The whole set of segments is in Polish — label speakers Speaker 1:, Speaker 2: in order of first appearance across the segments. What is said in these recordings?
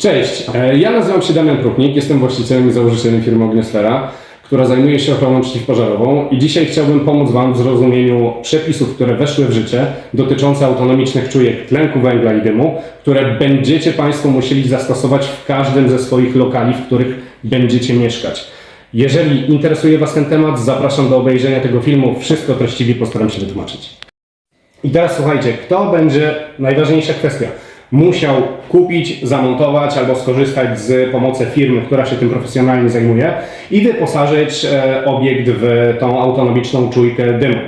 Speaker 1: Cześć, e, ja nazywam się Damian Krupnik, jestem właścicielem i założycielem firmy Ogniosfera, która zajmuje się ochroną przeciwpożarową i dzisiaj chciałbym pomóc Wam w zrozumieniu przepisów, które weszły w życie dotyczące autonomicznych czujek tlenku węgla i dymu, które będziecie Państwo musieli zastosować w każdym ze swoich lokali, w których będziecie mieszkać. Jeżeli interesuje Was ten temat, zapraszam do obejrzenia tego filmu. Wszystko treściwie postaram się wytłumaczyć. I teraz słuchajcie, kto będzie, najważniejsza kwestia, musiał kupić, zamontować albo skorzystać z pomocy firmy, która się tym profesjonalnie zajmuje i wyposażyć e, obiekt w tą autonomiczną czujkę dymu.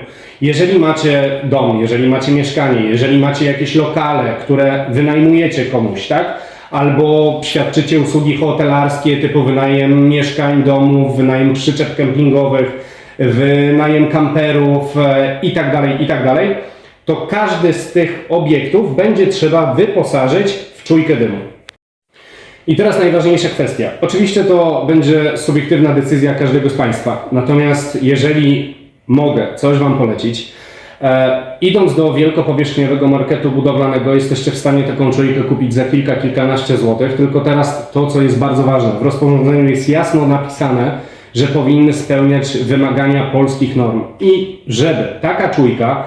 Speaker 1: Jeżeli macie dom, jeżeli macie mieszkanie, jeżeli macie jakieś lokale, które wynajmujecie komuś, tak? Albo świadczycie usługi hotelarskie typu wynajem mieszkań, domów, wynajem przyczep kempingowych, wynajem kamperów e, i to każdy z tych obiektów będzie trzeba wyposażyć w czujkę dymu. I teraz najważniejsza kwestia. Oczywiście to będzie subiektywna decyzja każdego z Państwa. Natomiast jeżeli mogę coś Wam polecić, e, idąc do wielkopowierzchniowego marketu budowlanego, jesteście w stanie taką czujkę kupić za kilka, kilkanaście złotych. Tylko teraz to, co jest bardzo ważne, w rozporządzeniu jest jasno napisane, że powinny spełniać wymagania polskich norm. I żeby taka czujka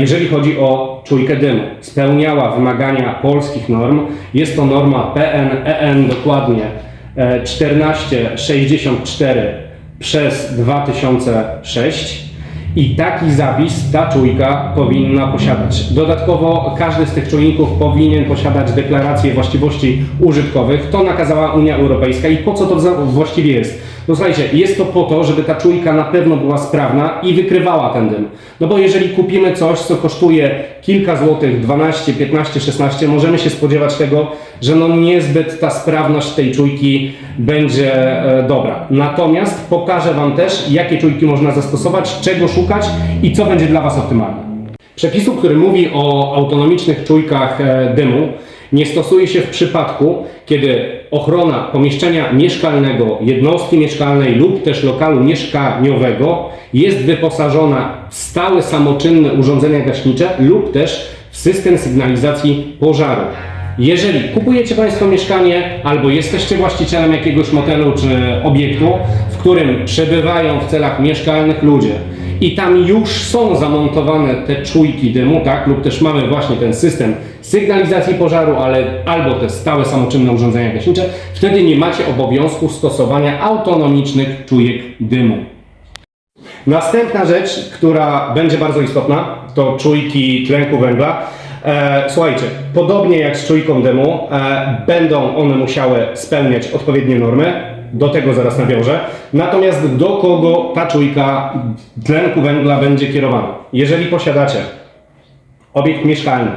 Speaker 1: Jeżeli chodzi o czujkę dymu, spełniała wymagania polskich norm. Jest to norma PN-EN dokładnie e, 1464 przez 2006 i taki zapis ta czujka powinna posiadać. Dodatkowo każdy z tych czujników powinien posiadać deklarację właściwości użytkowych. To nakazała Unia Europejska i po co to właściwie jest? No słuchajcie, jest to po to, żeby ta czujka na pewno była sprawna i wykrywała ten dym. No bo jeżeli kupimy coś, co kosztuje kilka złotych, 12, 15, 16, możemy się spodziewać tego, że no niezbyt ta sprawność tej czujki będzie e, dobra. Natomiast pokażę Wam też, jakie czujki można zastosować, czego szukać i co będzie dla Was optymalne. Przepisu, który mówi o autonomicznych czujkach e, dymu, nie stosuje się w przypadku, kiedy ochrona pomieszczenia mieszkalnego, jednostki mieszkalnej lub też lokalu mieszkaniowego jest wyposażona w stałe samoczynne urządzenia gaśnicze lub też w system sygnalizacji pożaru. Jeżeli kupujecie Państwo mieszkanie albo jesteście właścicielem jakiegoś motelu czy obiektu, w którym przebywają w celach mieszkalnych ludzie i tam już są zamontowane te czujki dymu, tak, lub też mamy właśnie ten system sygnalizacji pożaru, ale albo te stałe samoczynne urządzenia gaśnicze, wtedy nie macie obowiązku stosowania autonomicznych czujek dymu. Następna rzecz, która będzie bardzo istotna, to czujki tlenku węgla. E, słuchajcie, podobnie jak z czujką dymu, e, będą one musiały spełniać odpowiednie normy. Do tego zaraz nawiążę. Natomiast do kogo ta czujka tlenku węgla będzie kierowana? Jeżeli posiadacie obiekt mieszkalny,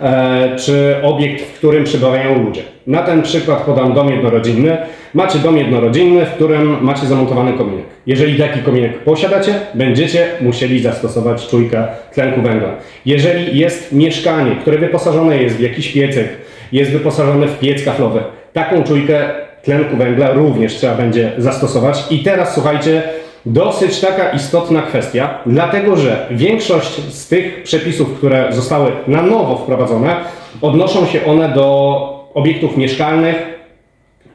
Speaker 1: e, czy obiekt, w którym przebywają ludzie. Na ten przykład podam dom jednorodzinny. Macie dom jednorodzinny, w którym macie zamontowany kominek. Jeżeli taki kominek posiadacie, będziecie musieli zastosować czujkę tlenku węgla. Jeżeli jest mieszkanie, które wyposażone jest w jakiś piecyk, jest wyposażone w piec kaflowy, taką czujkę tlenku węgla również trzeba będzie zastosować. I teraz słuchajcie, Dosyć taka istotna kwestia, dlatego że większość z tych przepisów, które zostały na nowo wprowadzone, odnoszą się one do obiektów mieszkalnych,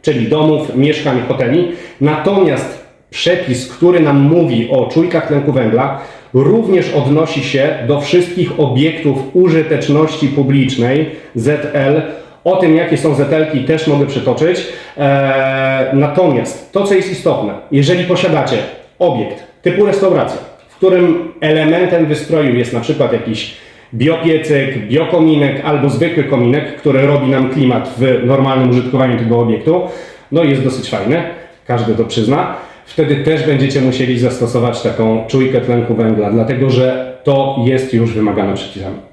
Speaker 1: czyli domów, mieszkań, hoteli. Natomiast przepis, który nam mówi o czujkach tlenku węgla, również odnosi się do wszystkich obiektów użyteczności publicznej ZL. O tym, jakie są ZL-ki, też mogę przytoczyć. Eee, natomiast to, co jest istotne, jeżeli posiadacie obiekt typu restauracja, w którym elementem wystroju jest na przykład jakiś biopiecyk, biokominek albo zwykły kominek, który robi nam klimat w normalnym użytkowaniu tego obiektu, no jest dosyć fajny, każdy to przyzna, wtedy też będziecie musieli zastosować taką czujkę tlenku węgla, dlatego że to jest już wymagane przepisami.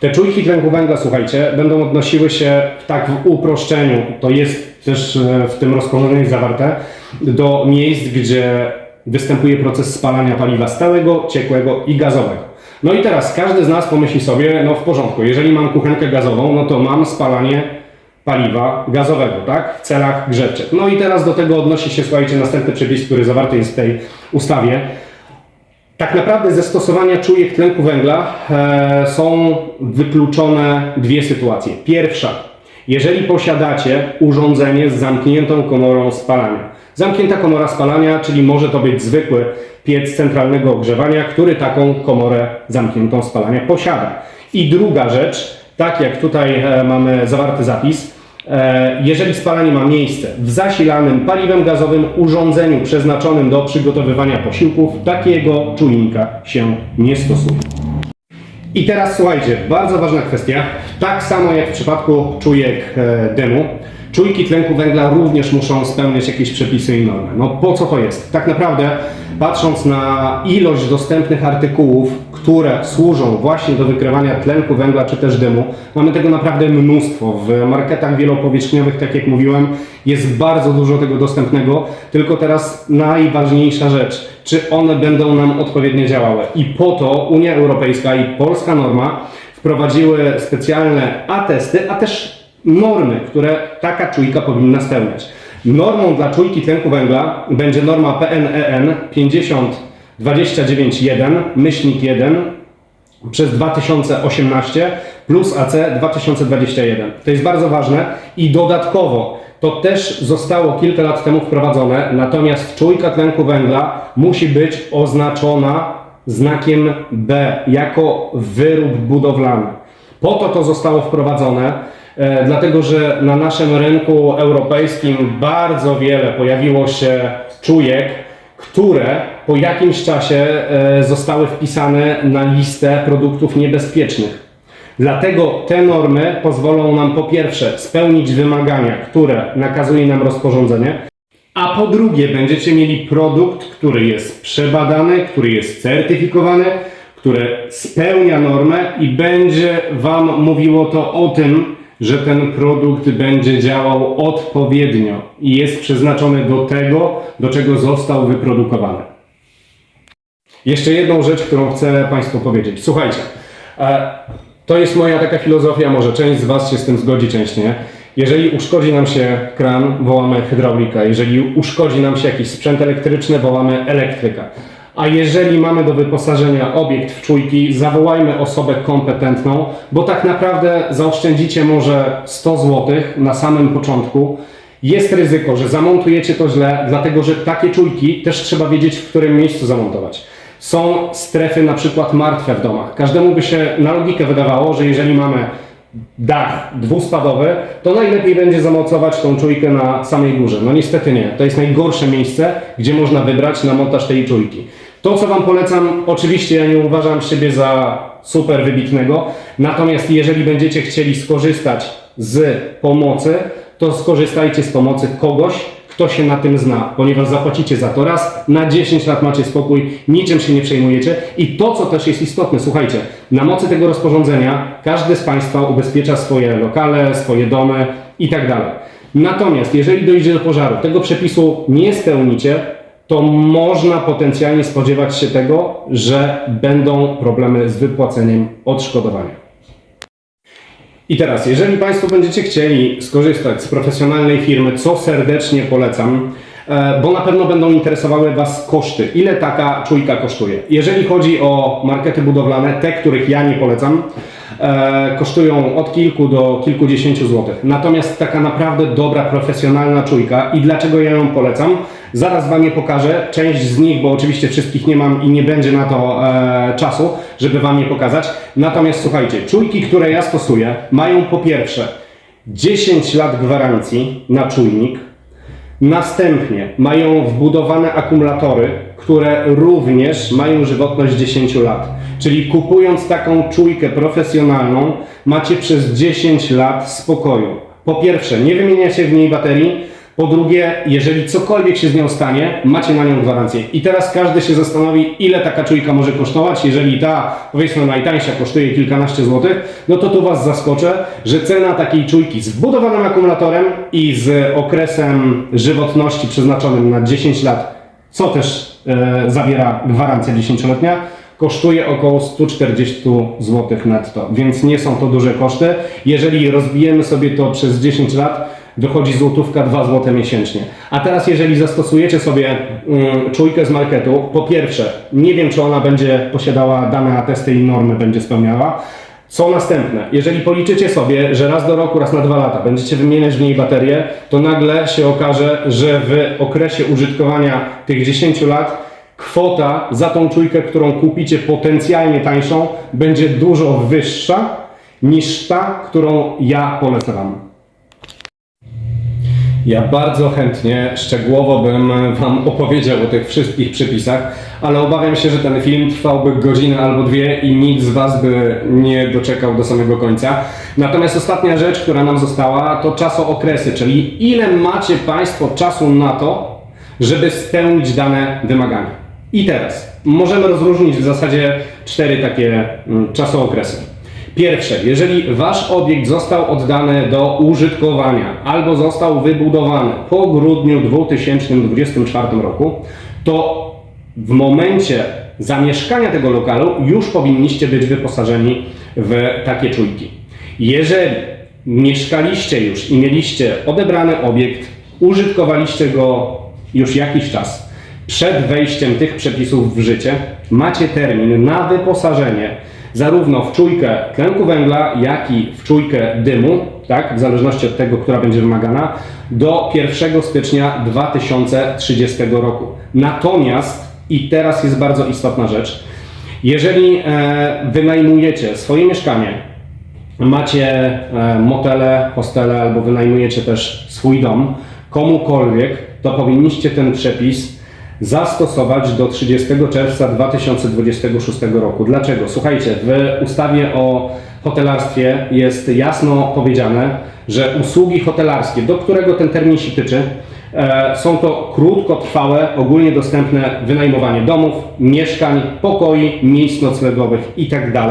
Speaker 1: Te czujki tlenku węgla, słuchajcie, będą odnosiły się tak w uproszczeniu, to jest też e, w tym rozporządzeniu zawarte, do miejsc, gdzie występuje proces spalania paliwa stałego, ciekłego i gazowego. No i teraz każdy z nas pomyśli sobie, no w porządku, jeżeli mam kuchenkę gazową, no to mam spalanie paliwa gazowego, tak? W celach grzewczych. No i teraz do tego odnosi się, słuchajcie, następny przepis, który zawarty jest w tej ustawie. Tak naprawdę ze stosowania czujek tlenku węgla e, są wykluczone dwie sytuacje. Pierwsza, jeżeli posiadacie urządzenie z zamkniętą komorą spalania. Zamknięta komora spalania, czyli może to być zwykły piec centralnego ogrzewania, który taką komorę zamkniętą spalania posiada. I druga rzecz, tak jak tutaj e, mamy zawarty zapis, jeżeli spalanie ma miejsce w zasilanym paliwem gazowym urządzeniu przeznaczonym do przygotowywania posiłków, takiego czujnika się nie stosuje. I teraz słuchajcie, bardzo ważna kwestia. Tak samo jak w przypadku czujek e, dymu, czujki tlenku węgla również muszą spełniać jakieś przepisy i normy. No po co to jest? Tak naprawdę, patrząc na ilość dostępnych artykułów, które służą właśnie do wykrywania tlenku węgla czy też dymu, mamy tego naprawdę mnóstwo. W marketach wielopowierzchniowych, tak jak mówiłem, jest bardzo dużo tego dostępnego. Tylko teraz najważniejsza rzecz, czy one będą nam odpowiednio działały. I po to Unia Europejska i polska norma wprowadziły specjalne atesty, a też normy, które taka czujka powinna spełniać. Normą dla czujki tlenku węgla będzie norma PNEN 50291 myślnik 1 przez 2018 plus AC 2021. To jest bardzo ważne i dodatkowo to też zostało kilka lat temu wprowadzone, natomiast czujka tlenku węgla musi być oznaczona znakiem B jako wyrób budowlany. Po to to zostało wprowadzone, e, dlatego że na naszym rynku europejskim bardzo wiele pojawiło się czujek, które po jakimś czasie e, zostały wpisane na listę produktów niebezpiecznych. Dlatego te normy pozwolą nam po pierwsze spełnić wymagania, które nakazuje nam rozporządzenie, a po drugie będziecie mieli produkt, który jest przebadany, który jest certyfikowany, który spełnia normę i będzie Wam mówiło to o tym, że ten produkt będzie działał odpowiednio i jest przeznaczony do tego, do czego został wyprodukowany. Jeszcze jedną rzecz, którą chcę Państwu powiedzieć. Słuchajcie, e, to jest moja taka filozofia, może część z Was się z tym zgodzi, część nie. Jeżeli uszkodzi nam się kran, wołamy hydraulika. Jeżeli uszkodzi nam się jakiś sprzęt elektryczny, wołamy elektryka. A jeżeli mamy do wyposażenia obiekt w czujki, zawołajmy osobę kompetentną, bo tak naprawdę zaoszczędzicie może 100 zł na samym początku. Jest ryzyko, że zamontujecie to źle, dlatego że takie czujki też trzeba wiedzieć, w którym miejscu zamontować. Są strefy na przykład martwe w domach. Każdemu by się na logikę wydawało, że jeżeli mamy dach dwuspadowy, to najlepiej będzie zamocować tą czujkę na samej górze. No niestety nie. To jest najgorsze miejsce, gdzie można wybrać na montaż tej czujki. To, co Wam polecam, oczywiście ja nie uważam siebie za super wybitnego, natomiast jeżeli będziecie chcieli skorzystać z pomocy, to skorzystajcie z pomocy kogoś, kto się na tym zna, ponieważ zapłacicie za to raz, na 10 lat macie spokój, niczym się nie przejmujecie i to, co też jest istotne, słuchajcie, na mocy tego rozporządzenia każdy z Państwa ubezpiecza swoje lokale, swoje domy i tak. Natomiast jeżeli dojdzie do pożaru, tego przepisu nie spełnicie, to można potencjalnie spodziewać się tego, że będą problemy z wypłaceniem odszkodowania. I teraz, jeżeli Państwo będziecie chcieli skorzystać z profesjonalnej firmy, co serdecznie polecam, e, bo na pewno będą interesowały Was koszty. Ile taka czujka kosztuje? Jeżeli chodzi o markety budowlane, te, których ja nie polecam, e, kosztują od kilku do kilkudziesięciu złotych. Natomiast taka naprawdę dobra, profesjonalna czujka i dlaczego ja ją polecam? Zaraz Wam je pokażę. Część z nich, bo oczywiście wszystkich nie mam i nie będzie na to e, czasu, żeby Wam je pokazać. Natomiast słuchajcie, czujki, które ja stosuję, mają po pierwsze 10 lat gwarancji na czujnik, Następnie mają wbudowane akumulatory, które również mają żywotność 10 lat. Czyli kupując taką czujkę profesjonalną, macie przez 10 lat spokoju. Po pierwsze, nie wymienia się w niej baterii. Po drugie, jeżeli cokolwiek się z nią stanie, macie na nią gwarancję. I teraz każdy się zastanowi, ile taka czujka może kosztować. Jeżeli ta, powiedzmy, najtańsza kosztuje kilkanaście złotych, no to tu Was zaskoczę, że cena takiej czujki z wbudowanym akumulatorem i z okresem żywotności przeznaczonym na 10 lat, co też e, zawiera gwarancja 10-letnia, kosztuje około 140 zł netto, więc nie są to duże koszty. Jeżeli rozbijemy sobie to przez 10 lat, wychodzi złotówka 2 zł miesięcznie. A teraz jeżeli zastosujecie sobie mm, czujkę z marketu, po pierwsze, nie wiem czy ona będzie posiadała dane atesty i normy będzie spełniała. Są następne. Jeżeli policzycie sobie, że raz do roku, raz na dwa lata będziecie wymieniać w niej baterię, to nagle się okaże, że w okresie użytkowania tych 10 lat kwota za tą czujkę, którą kupicie potencjalnie tańszą, będzie dużo wyższa niż ta, którą ja polecę Wam. Ja bardzo chętnie, szczegółowo bym Wam opowiedział o tych wszystkich przepisach, ale obawiam się, że ten film trwałby godzinę albo dwie i nikt z Was by nie doczekał do samego końca. Natomiast ostatnia rzecz, która nam została, to czasookresy, czyli ile macie Państwo czasu na to, żeby spełnić dane wymagania. I teraz możemy rozróżnić w zasadzie cztery takie mm, czasookresy. Pierwsze, jeżeli wasz obiekt został oddany do użytkowania albo został wybudowany po grudniu 2024 roku, to w momencie zamieszkania tego lokalu już powinniście być wyposażeni w takie czujki. Jeżeli mieszkaliście już i mieliście odebrany obiekt, użytkowaliście go już jakiś czas, przed wejściem tych przepisów w życie macie termin na wyposażenie zarówno w czujkę tlenku węgla, jak i w czujkę dymu, tak, w zależności od tego, która będzie wymagana, do 1 stycznia 2030 roku. Natomiast, i teraz jest bardzo istotna rzecz, jeżeli e, wynajmujecie swoje mieszkanie, macie e, motele, hostele albo wynajmujecie też swój dom komukolwiek, to powinniście ten przepis zastosować do 30 czerwca 2026 roku. Dlaczego? Słuchajcie, w ustawie o hotelarstwie jest jasno powiedziane, że usługi hotelarskie, do którego ten termin się tyczy, e, są to krótkotrwałe, ogólnie dostępne wynajmowanie domów, mieszkań, pokoi, miejsc noclegowych itd.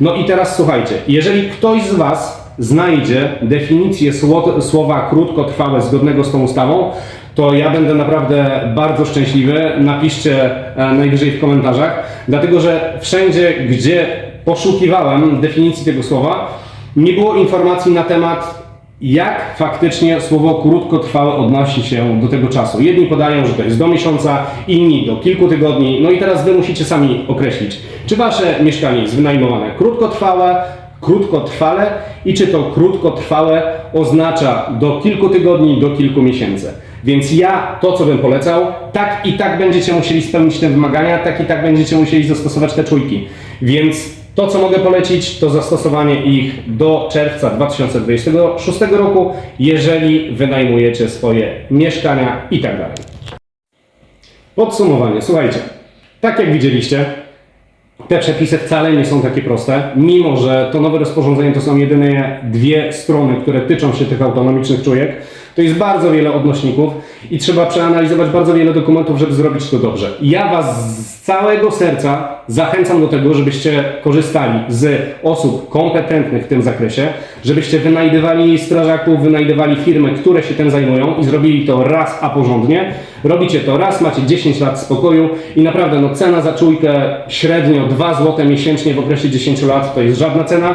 Speaker 1: No i teraz słuchajcie, jeżeli ktoś z Was znajdzie definicję sło- słowa krótkotrwałe zgodnego z tą ustawą, to ja będę naprawdę bardzo szczęśliwy. Napiszcie e, najwyżej w komentarzach, dlatego że wszędzie, gdzie poszukiwałem definicji tego słowa, nie było informacji na temat, jak faktycznie słowo krótkotrwałe odnosi się do tego czasu. Jedni podają, że to jest do miesiąca, inni do kilku tygodni. No i teraz wy musicie sami określić, czy wasze mieszkanie jest wynajmowane krótkotrwałe, krótkotrwale i czy to krótkotrwałe oznacza do kilku tygodni, do kilku miesięcy. Więc ja to, co bym polecał, tak i tak będziecie musieli spełnić te wymagania, tak i tak będziecie musieli zastosować te czujki. Więc to, co mogę polecić, to zastosowanie ich do czerwca 2026 roku, jeżeli wynajmujecie swoje mieszkania i tak dalej. Podsumowanie. Słuchajcie, tak jak widzieliście, te przepisy wcale nie są takie proste, mimo że to nowe rozporządzenie to są jedynie dwie strony, które tyczą się tych autonomicznych czujek. To jest bardzo wiele odnośników i trzeba przeanalizować bardzo wiele dokumentów, żeby zrobić to dobrze. Ja Was z całego serca zachęcam do tego, żebyście korzystali z osób kompetentnych w tym zakresie, żebyście wynajdywali strażaków, wynajdywali firmy, które się tym zajmują i zrobili to raz, a porządnie. Robicie to raz, macie 10 lat spokoju i naprawdę no, cena za czujkę średnio 2 zł miesięcznie w okresie 10 lat to jest żadna cena.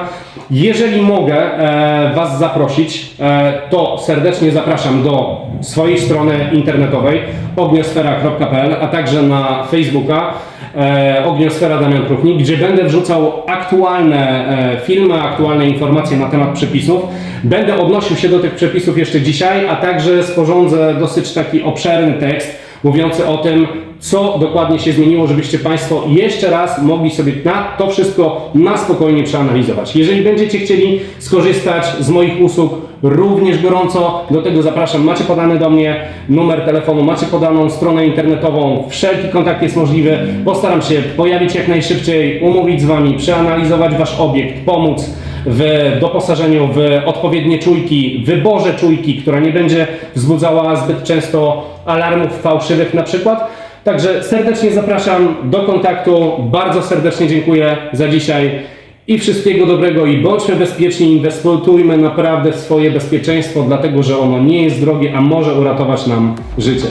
Speaker 1: Jeżeli mogę e, Was zaprosić, e, to serdecznie zapraszam do swojej strony internetowej ogniosfera.pl, a także na Facebooka e, Ogniosfera Damian Próchnik, gdzie będę wrzucał aktualne filmy, aktualne informacje na temat przepisów. Będę odnosił się do tych przepisów jeszcze dzisiaj, a także sporządzę dosyć taki obszerny tekst mówiący o tym, co dokładnie się zmieniło, żebyście Państwo jeszcze raz mogli sobie na to wszystko na spokojnie przeanalizować. Jeżeli będziecie chcieli skorzystać z moich usług, również gorąco do tego zapraszam. Macie podany do mnie numer telefonu, macie podaną stronę internetową, wszelki kontakt jest możliwy. Postaram się pojawić jak najszybciej, umówić z Wami, przeanalizować Wasz obiekt, pomóc w doposażeniu w odpowiednie czujki, wyborze czujki, która nie będzie wzbudzała zbyt często alarmów fałszywych na przykład. Także serdecznie zapraszam do kontaktu. Bardzo serdecznie dziękuję za dzisiaj i wszystkiego dobrego i bądźmy bezpieczni, inwestujmy naprawdę w swoje bezpieczeństwo, dlatego że ono nie jest drogie, a może uratować nam życie.